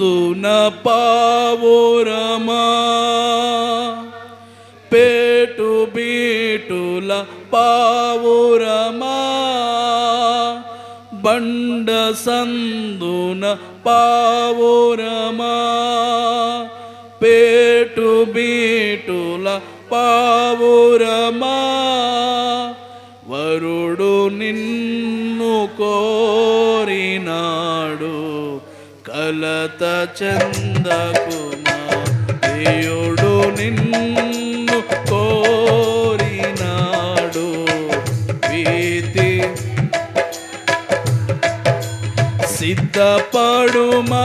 సందున పావురమా పేటు బీటుల పావురమా బండ సందున పావురమా పేటు బీటుల పావురమా వరుడు నిన్ను కోరినాడు కలత చందకుమా దేవుడు నిన్ను కోరినాడు. వీతి సిద్ధపడుమా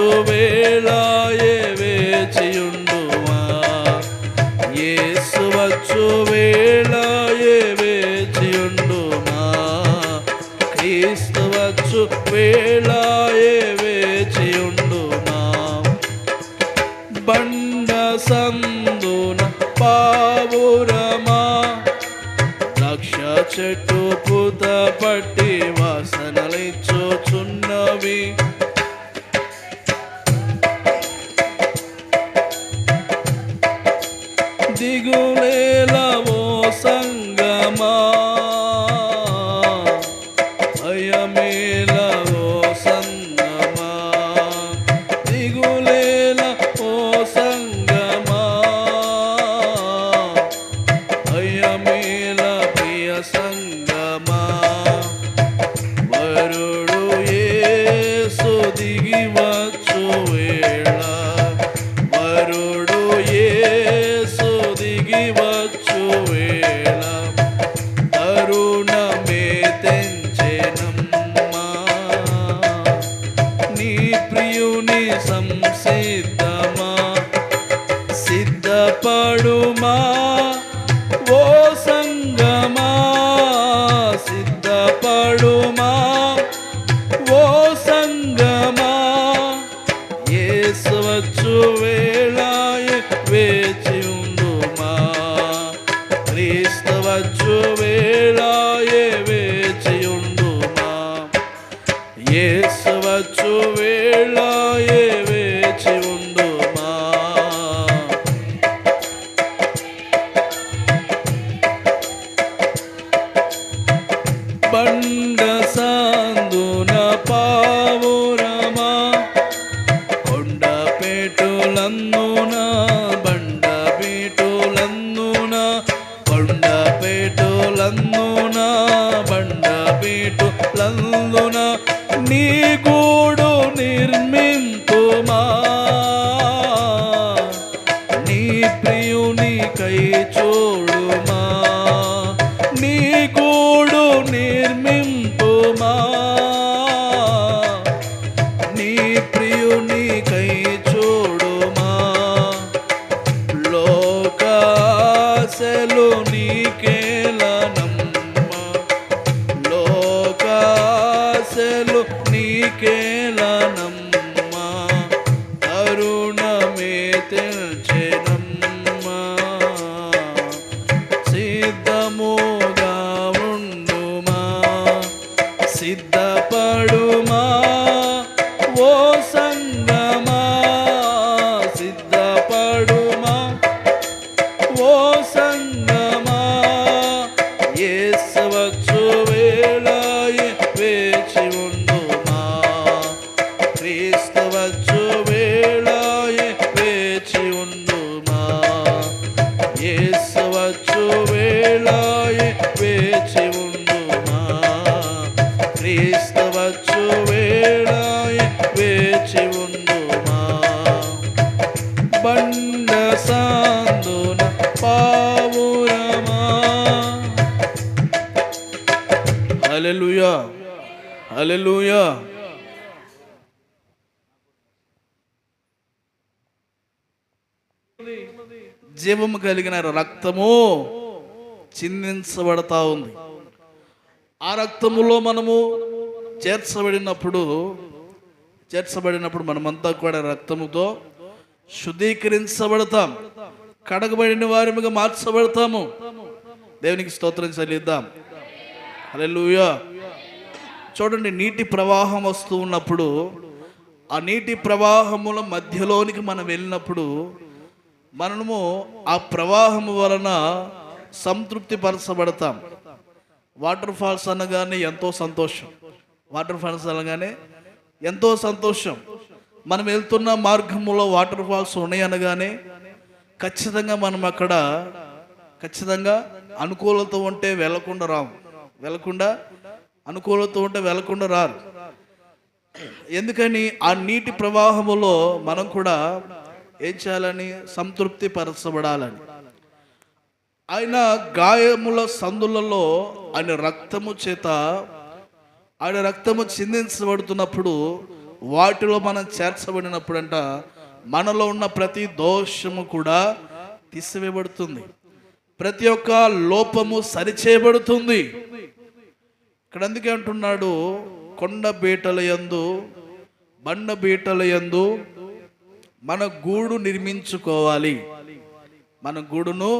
వచ్చు వేళాయే వేచియుండుమా. యేసు వచ్చు వేళాయే వేచియుండుమా. క్రీస్తు వచ్చు వేళాయే వేచియుండుమా. బండ సందున పావురమా. చెట్టు పుత పట్టి సిద్ధపడుమా బండ సాందున హల్లెలూయా. జీవము కలిగిన రక్తము చిందించబడతా ఉంది. ఆ రక్తములో మనము చేర్చబడినప్పుడు చేర్చబడినప్పుడు మనమంతా కూడా రక్తముతో శుద్ధీకరించబడతాం. కడగబడిన వారిగా మార్చబడతాము. దేవునికి స్తోత్రం చెల్లిద్దాం. హల్లెలూయా. చూడండి నీటి ప్రవాహం వస్తూ ఉన్నప్పుడు ఆ నీటి ప్రవాహముల మధ్యలోనికి మనం వెళ్ళినప్పుడు మనము ఆ ప్రవాహము వలన సంతృప్తి పరచబడతాం వాటర్ ఫాల్స్ అనగానే ఎంతో సంతోషం. వాటర్ ఫాల్స్ అనగానే ఎంతో సంతోషం. మనం వెళ్తున్న మార్గంలో వాటర్ ఫాల్స్ ఉన్నాయి అనగానే ఖచ్చితంగా మనం అక్కడ ఖచ్చితంగా అనుకూలత ఉంటే వెళ్ళకుండా రాము. వెళ్ళకుండా అనుకూలత ఉంటే వెళ్ళకుండా రారు. ఎందుకని ఆ నీటి ప్రవాహములో మనం కూడా ఏం చేయాలని? సంతృప్తి పరచబడాలని. ఆయన గాయముల సందులలో ఆయన రక్తము చేత ఆయన రక్తము చిందించబడుతున్నప్పుడు వాటిలో మనం చేర్చబడినప్పుడంట మనలో ఉన్న ప్రతి దోషము కూడా తీసివేయబడుతుంది. ప్రతి ఒక్క లోపము సరిచేయబడుతుంది. ఇక్కడ అందుకే అంటున్నాడు కొండ బీటల యందు బండ బీటల యందు మన గూడు నిర్మించుకోవాలి. మన గూడును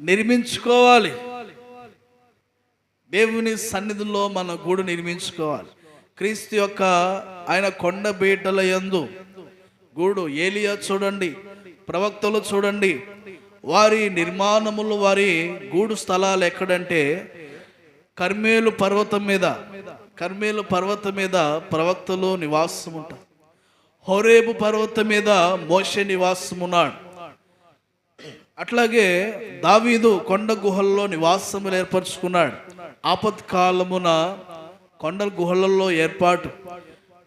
నిర్మించుకోవాలి. దేవుని సన్నిధిలో మన గూడు నిర్మించుకోవాలి. క్రీస్తు యొక్క ఆయన కొండ బీటల యందు గూడు ఏలియా చూడండి ప్రవక్తలు చూడండి వారి నిర్మాణములు వారి గూడు స్థలాలు ఎక్కడంటే కర్మేలు పర్వతం మీద కర్మేలు పర్వతం మీద ప్రవక్తలు నివాసం ఉంటారు హోరేబు పర్వతం మీద మోషే నివాసం ఉన్నాడు అట్లాగే దావీదు కొండ గుహల్లో నివాసములు ఏర్పరచుకున్నాడు. ఆపత్కాలమున కొండ గుహలలో ఏర్పాటు.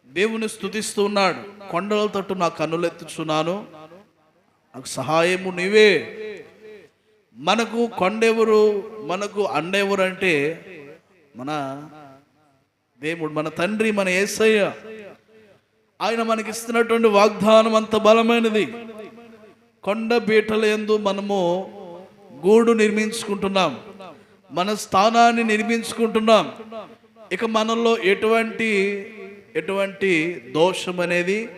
దేవుని స్తుతిస్తూ ఉన్నాడు. కొండల తట్టు నా కన్నులెత్తుచున్నాను. నాకు సహాయము నీవే. మనకు కొండెవరు మనకు అండెవరు అంటే మన దేవుడు మన తండ్రి మన యేసయ్య ఆయన మనకి ఇస్తున్నటువంటి వాగ్దానం అంత బలమైనది. కొండ బీటల యందు మనము గూడు నిర్మించుకుంటున్నాం. మన స్థానాన్ని నిర్మించుకుంటున్నాం. ఇక మనలో ఎటువంటి ఎటువంటి దోషం అనేది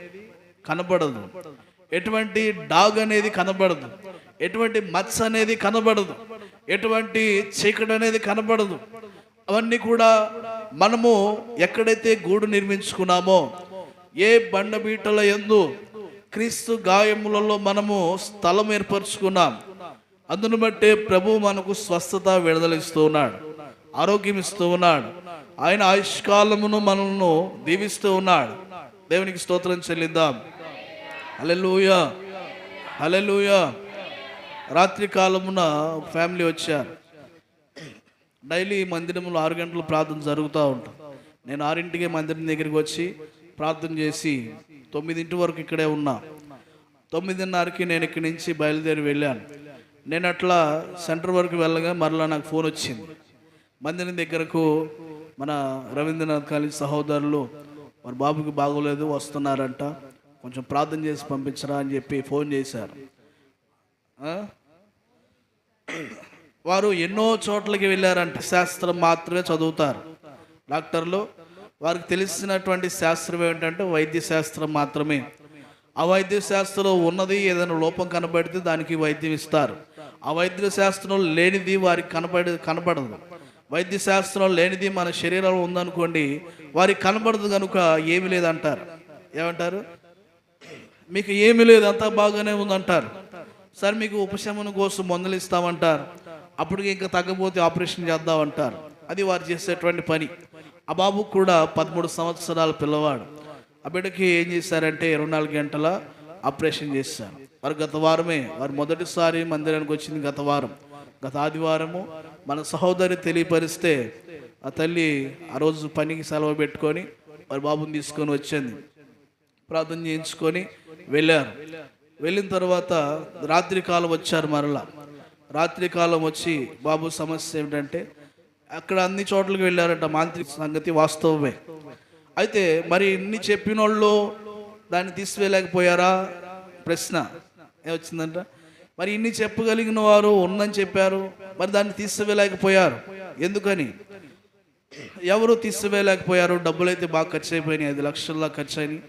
కనబడదు. ఎటువంటి డాగ్ అనేది కనబడదు. ఎటువంటి మచ్చ అనేది కనబడదు. ఎటువంటి చీకటి అనేది కనబడదు. అవన్నీ కూడా మనము ఎక్కడైతే గూడు నిర్మించుకున్నామో ఏ బండబీటల యందు క్రీస్తు గాయములలో మనము స్థలం ఏర్పరచుకున్నాం అందును బట్టే ప్రభు మనకు స్వస్థత విడుదలిస్తూ ఉన్నాడు ఆరోగ్యం ఇస్తూ ఉన్నాడు ఆయన ఆయుష్కాలమును మనల్ని దీవిస్తూ ఉన్నాడు. దేవునికి స్తోత్రం చెల్లిద్దాం. హల్లెలూయా. హల్లెలూయా. రాత్రి కాలమున ఫ్యామిలీ వచ్చారు. డైలీ మందిరంలో ఆరు గంటలు ప్రార్థన జరుగుతూ ఉంటాను నేను ఆరింటికే మందిరం దగ్గరికి వచ్చి ప్రార్థన చేసి తొమ్మిదింటి వరకు ఇక్కడే ఉన్నా. తొమ్మిదిన్నరకి నేను ఇక్కడి నుంచి బయలుదేరి వెళ్ళాను. నేను అట్లా సెంటర్ వరకు వెళ్ళగా మరలా నాకు ఫోన్ వచ్చింది. మందిరం దగ్గరకు మన రవీంద్రనాథ్ కాలేజ్ సహోదరులు మన బాబుకి బాగోలేదు వస్తున్నారంట. కొంచెం ప్రార్థన చేసి పంపించరా అని చెప్పి ఫోన్ చేశారు. వారు ఎన్నో చోట్లకి వెళ్ళారంట. శాస్త్రం మాత్రమే చదువుతారు. డాక్టర్లు వారికి తెలిసినటువంటి శాస్త్రం ఏంటంటే వైద్య శాస్త్రం మాత్రమే. ఆ వైద్య శాస్త్రంలో ఉన్నది ఏదైనా లోపం కనబడితే దానికి వైద్యం ఇస్తారు. ఆ వైద్య శాస్త్రం లేనిది వారికి కనపడి కనపడదు వైద్య శాస్త్రం లేనిది మన శరీరంలో ఉందనుకోండి వారికి కనబడదు కనుక ఏమీ లేదంటారు. ఏమంటారు? మీకు ఏమి లేదు అంతా బాగానే ఉందంటారు. సార్ మీకు ఉపశమనం కోసం మందులు ఇస్తామంటారు. అప్పటికి ఇంకా తగ్గపోతే ఆపరేషన్ చేద్దామంటారు. అది వారు చేసేటువంటి పని. ఆ బాబు కూడా పదమూడు సంవత్సరాల పిల్లవాడు. ఆ బిడ్డకి ఏం చేశారంటే ఇరవై నాలుగు గంటల ఆపరేషన్ చేశారు. వారు గత వారమే వారు మొదటిసారి మందిరానికి వచ్చింది గత వారం. గత ఆదివారము మన సహోదరి తెలియపరిస్తే ఆ తల్లి ఆ రోజు పనికి సెలవు పెట్టుకొని వారి బాబుని తీసుకొని వచ్చింది. ప్రార్థన చేయించుకొని వెళ్ళారు. వెళ్ళిన తర్వాత రాత్రి కాలం వచ్చారు మరలా. రాత్రి కాలం వచ్చి బాబు సమస్య ఏమిటంటే అక్కడ అన్ని చోట్లకి వెళ్ళారంట మాంత్రిక సంగతి వాస్తవమే. అయితే మరి ఇన్ని చెప్పిన వాళ్ళు దాన్ని తీసివేయలేకపోయారా? ప్రశ్న. ఏమొచ్చిందంట? మరి ఇన్ని చెప్పగలిగిన వారు ఉందని చెప్పారు మరి దాన్ని తీసివేయలేకపోయారు. ఎందుకని? ఎవరు తీసివేయలేకపోయారు? డబ్బులైతే బాగా ఖర్చు అయిపోయినాయి ఐదు లక్షల్లో ఖర్చు అయినాయి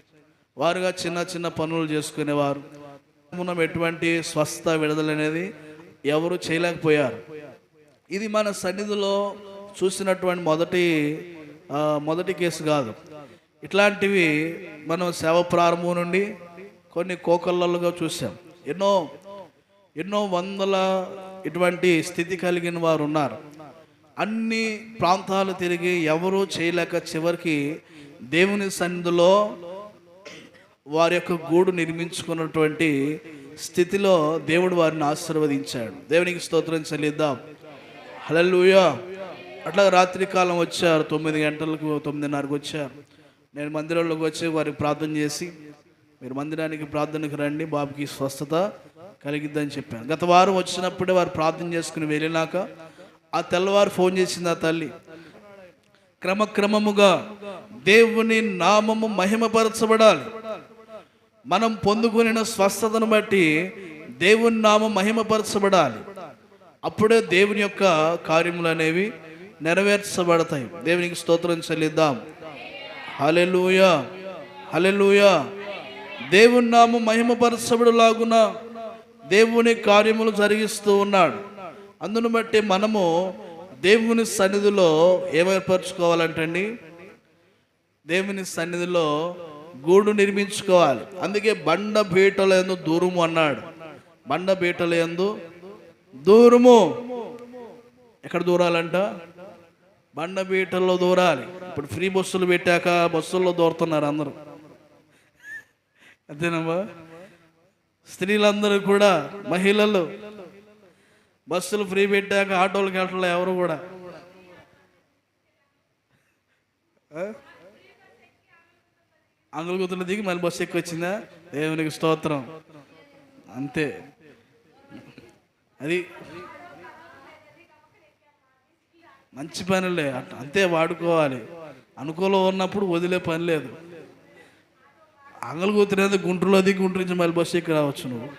వారుగా చిన్న చిన్న పనులు చేసుకునేవారు. మనం ఎటువంటి స్వస్థ విడుదలనేది ఎవరు చేయలేకపోయారు. ఇది మన సన్నిధిలో చూసినటువంటి మొదటి మొదటి కేసు కాదు. ఇట్లాంటివి మనం సేవ ప్రారంభం నుండి కొన్ని కోకళ్ళలుగా చూసాం. ఎన్నో ఎన్నో వందల ఇటువంటి స్థితి కలిగిన వారు ఉన్నారు. అన్ని ప్రాంతాలు తిరిగి ఎవరూ చేయలేక చివరికి దేవుని సన్నిధిలో వారి యొక్క గూడు నిర్మించుకున్నటువంటి స్థితిలో దేవుడు వారిని ఆశీర్వదించాడు. దేవునికి స్తోత్రం చెల్లిద్దాం. హల్లెలూయా. అట్లా రాత్రి కాలం వచ్చారు. తొమ్మిది గంటలకు తొమ్మిదిన్నరకు వచ్చారు. నేను మందిరంలోకి వచ్చి వారికి ప్రార్థన చేసి మీరు మందిరానికి ప్రార్థనకు రండి బాబుకి స్వస్థత కలిగిద్దని చెప్పాను. గత వారం వచ్చినప్పుడే వారు ప్రార్థన చేసుకుని వెళ్ళినాక ఆ తెల్లవారు ఫోన్ చేసింది ఆ తల్లి. క్రమక్రమముగా దేవుని నామము మహిమపరచబడాలి. మనం పొందుకునిన స్వస్థతను బట్టి దేవుని నామం మహిమపరచబడాలి. అప్పుడే దేవుని యొక్క కార్యములు అనేవి నెరవేర్చబడతాయి. దేవునికి స్తోత్రం చెల్లిద్దాం. హలెలూయా హలెలూయా దేవుని నామం మహిమపరచబడులాగున దేవుని కార్యములు జరిగిస్తూ ఉన్నాడు. అందును బట్టి మనము దేవుని సన్నిధిలో ఏమేర్పరచుకోవాలంటండి? దేవుని సన్నిధిలో గూడు నిర్మించుకోవాలి. అందుకే బండ బీటల ఎందు దూరము అన్నాడు. బండ బీటల ఎందు దూరము. ఎక్కడ దూరాలంట? బండ బీటల్లో దూరాలి. ఇప్పుడు ఫ్రీ బస్సులు పెట్టాక బస్సుల్లో దూరుతున్నారు అందరూ. అంతేనమ్మా స్త్రీలందరూ కూడా మహిళలు బస్సులు ఫ్రీ పెట్టాక ఆటోలకు వెళ్ళట్లే ఎవరు కూడా. ఆ? దిగి మళ్ళీ బస్సు ఎక్కి వచ్చిందా దేవునికి స్తోత్రం. అంతే. అది మంచి పనులే. అట్- అంతే వాడుకోవాలి. అనుకూలం ఉన్నప్పుడు వదిలే పని లేదు. అంగలు కూతురేది గుంటూరులో దిగి గుంటూరు నుంచి మళ్ళీ బస్సు ఎక్కి రావచ్చు నువ్వు.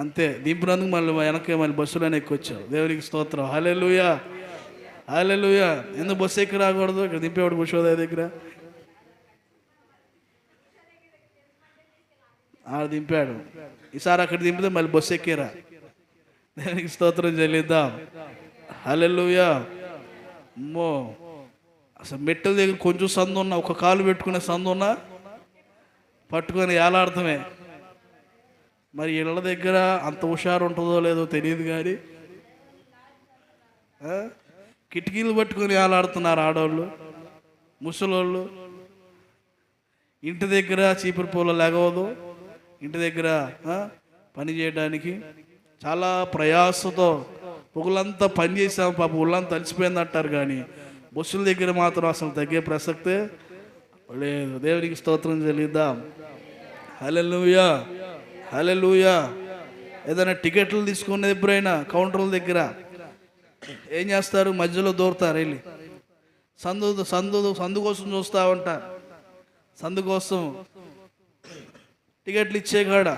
అంతే. దింపినందుకు మళ్ళీ వెనక మళ్ళీ బస్సులోనే ఎక్కొచ్చావు దేవునికి స్తోత్రం. హాలే లూయా హాలే లూయా ఎందుకు బస్సు ఎక్కి రాకూడదు? ఇక్కడ దింపేవాడు కుషోదయ దగ్గర. ఆడ దింపాడు. ఈసారి అక్కడ దింపితే మళ్ళీ బస్సు ఎక్కిరా నేను స్తోత్రం చెల్లిద్దాం. హలెల్లుయా. అమ్మో. అసలు మెట్టల దగ్గర కొంచెం సందు ఉన్నా ఒక కాలు పెట్టుకునే సందు ఉన్నా పట్టుకొని ఏలాడతామే. మరి ఇళ్ళ దగ్గర అంత హుషారు ఉంటుందో లేదో తెలియదు కానీ కిటికీలు పట్టుకొని ఏలాడుతున్నారు ఆడవాళ్ళు ముసలోళ్ళు. ఇంటి దగ్గర చీపురు పూల లేగవదు ఇంటి దగ్గర పని చేయడానికి చాలా ప్రయాసతో పొగులంతా పని చేసాం పాప ఒళ్ళంతా తలిసిపోయింది అంటారు కానీ బస్సుల దగ్గర మాత్రం అసలు తగ్గే ప్రసక్తే లేదు. దేవునికి స్తోత్రం చెల్లిద్దాం. హలెలుయా హలెలుయా ఏదైనా టికెట్లు తీసుకునేది ఎప్పుడైనా కౌంటర్ల దగ్గర ఏం చేస్తారు? మధ్యలో దూరతారు వెళ్ళి. సందు సందు సందు కోసం చూస్తూ ఉంటారు. సందు కోసం టికెట్లు ఇచ్చేకాడ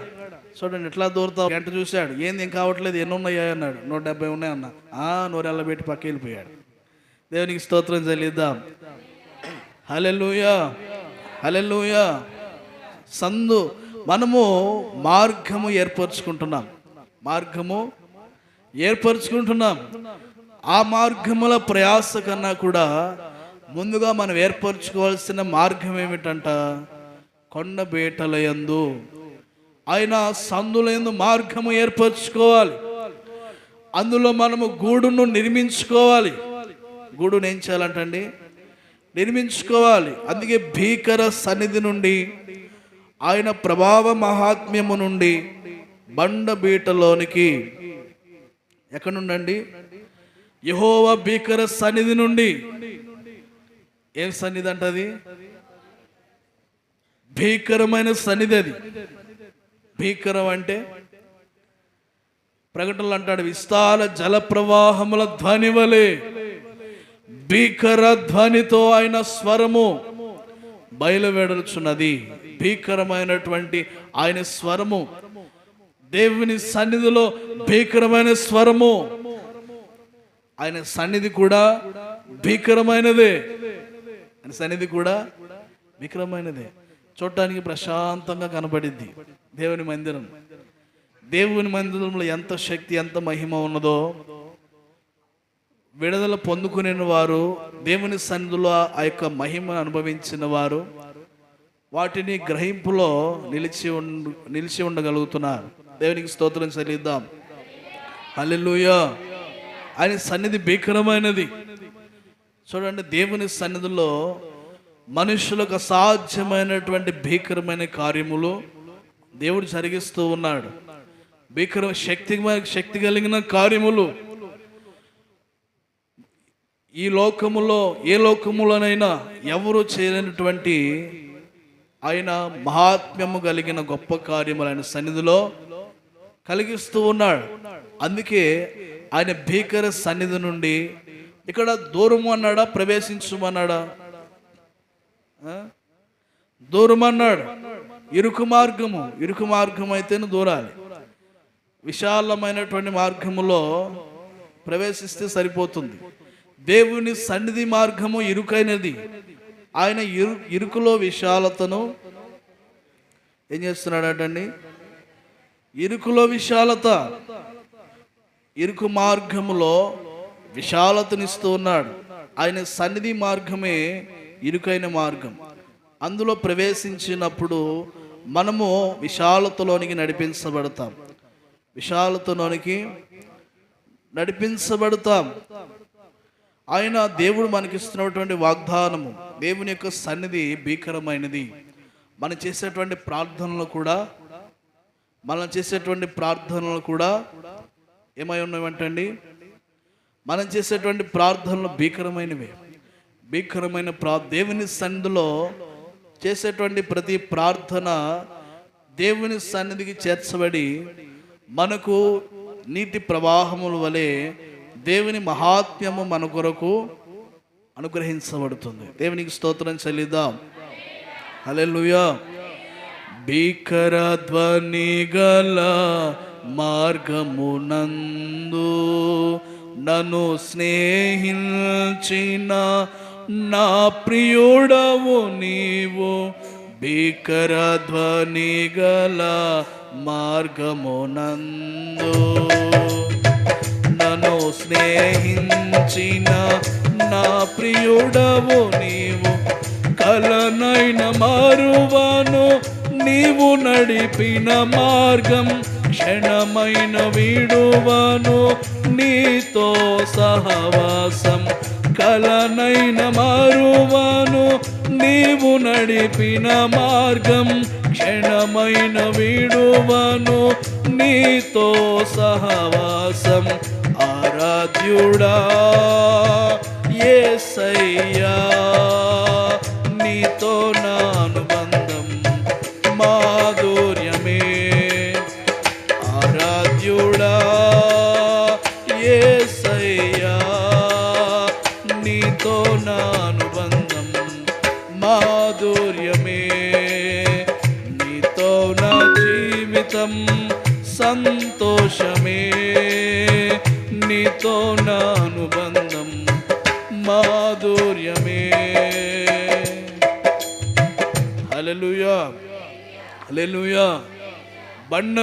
చూడండి ఎట్లా దూరతావు? గంట చూశాడు. ఏంది ఏం కావట్లేదు? ఎన్ని ఉన్నాయా అన్నాడు. నూట డెబ్బై ఉన్నాయి అన్న. ఆ నూరెళ్ళ పెట్టి పక్క వెళ్ళిపోయాడు. దేవునికి స్తోత్రం చెల్లిద్దాం. హలెలుయా హలెలుయా సందు మనము మార్గము ఏర్పరచుకుంటున్నాం. మార్గము ఏర్పరచుకుంటున్నాం. ఆ మార్గముల ప్రయాస కన్నా కూడా ముందుగా మనం ఏర్పరచుకోవాల్సిన మార్గం ఏమిటంట? కొండ యందు ఆయన సందులందు మార్గము ఏర్పరచుకోవాలి. అందులో మనము గూడును నిర్మించుకోవాలి. గూడును ఏం చేయాలంటండి? నిర్మించుకోవాలి. అందుకే భీకర సన్నిధి నుండి ఆయన ప్రభావ మహాత్మ్యము నుండి బండ బీటలోనికి ఎక్కడ నుండండి యహోవ భీకర సన్నిధి నుండి. ఏం సన్నిధి అంటది? భీకరమైన సన్నిధి అది. భీకరం అంటే ప్రకటనలు అంటాడు విస్తార జల ప్రవాహముల ధ్వని వలె భీకర ధ్వనితో ఆయన స్వరము బయలువెడలుచున్నది. భీకరమైనటువంటి ఆయన స్వరము దేవుని సన్నిధిలో భీకరమైన స్వరము ఆయన సన్నిధి కూడా భీకరమైనదే. ఆయన సన్నిధి కూడా భీకరమైనదే. చూడటానికి ప్రశాంతంగా కనపడింది దేవుని మందిరం. దేవుని మందిరంలో ఎంత శక్తి ఎంత మహిమ ఉన్నదో విడుదల పొందుకునే వారు దేవుని సన్నిధిలో ఆ యొక్క మహిమను అనుభవించిన వారు వాటిని గ్రహింపులో నిలిచి ఉండు నిలిచి ఉండగలుగుతున్నారు. దేవునికి స్తోత్రం చెల్లిద్దాం. హల్లెలూయా. ఆయన సన్నిధి భీకరమైనది. చూడండి దేవుని సన్నిధిలో మనుషులకు అసాధ్యమైనటువంటి భీకరమైన కార్యములు దేవుడు జరిగిస్తూ ఉన్నాడు. భీకర శక్తి శక్తి కలిగిన కార్యములు. ఈ లోకములో ఏ లోకములోనైనా ఎవరు చేయలేనటువంటి ఆయన మహాత్మ్యము కలిగిన గొప్ప కార్యములు ఆయన సన్నిధిలో కలిగిస్తూ ఉన్నాడు. అందుకే ఆయన భీకర సన్నిధి నుండి ఇక్కడ దూరము అన్నాడా ప్రవేశించమన్నాడా దూరం అన్నాడు ఇరుకు మార్గము. ఇరుకు మార్గం అయితేనే దూరాలి. విశాలమైనటువంటి మార్గములో ప్రవేశిస్తే సరిపోతుంది. దేవుని సన్నిధి మార్గము ఇరుకైనది. ఆయన ఇరు ఇరుకులో విశాలతను ఏం చేస్తున్నాడటండి? ఇరుకులో విశాలత. ఇరుకు మార్గములో విశాలతనిస్తూ ఉన్నాడు. ఆయన సన్నిధి మార్గమే ఇరుకైన మార్గం. అందులో ప్రవేశించినప్పుడు మనము విశాలతలోనికి నడిపించబడతాం. విశాలతలోనికి నడిపించబడతాం. ఆయన దేవుడు మనకిస్తున్నటువంటి వాగ్దానము దేవుని యొక్క సన్నిధి భీకరమైనది. మనం చేసేటువంటి ప్రార్థనలు కూడా మనం చేసేటువంటి ప్రార్థనలు కూడా ఏమై ఉన్నాయంటండి మనం చేసేటువంటి ప్రార్థనలు భీకరమైనవి. భీకరమైన ప్రా దేవుని సన్నిధిలో చేసేటువంటి ప్రతి ప్రార్థన దేవుని సన్నిధికి చేర్చబడి మనకు నీటి ప్రవాహముల వలె దేవుని మహాత్మ్యము మన కొరకు అనుగ్రహించబడుతుంది. దేవునికి స్తోత్రం చెల్లిద్దాం. హల్లెలూయా. భీకర ధ్వని గల మార్గమునందు నన్ను స్నేహించిన నా ప్రియుడవు నీవు భీకర ధ్వని గల మార్గమునందు నన్ను స్నేహించిన నా ప్రియుడవు నీవు కలనైన మారువాను నీవు నడిపిన మార్గం క్షణమైన వీడువాను నీతో సహవాసం. కలనైన మారువాను నీవు నడిపిన మార్గం క్షణమైన వీడువాను నీతో సహవాసం ఆరాధ్యుడా. ఏసయ్యా నీతో నా హల్లెలూయా హల్లెలూయా బండ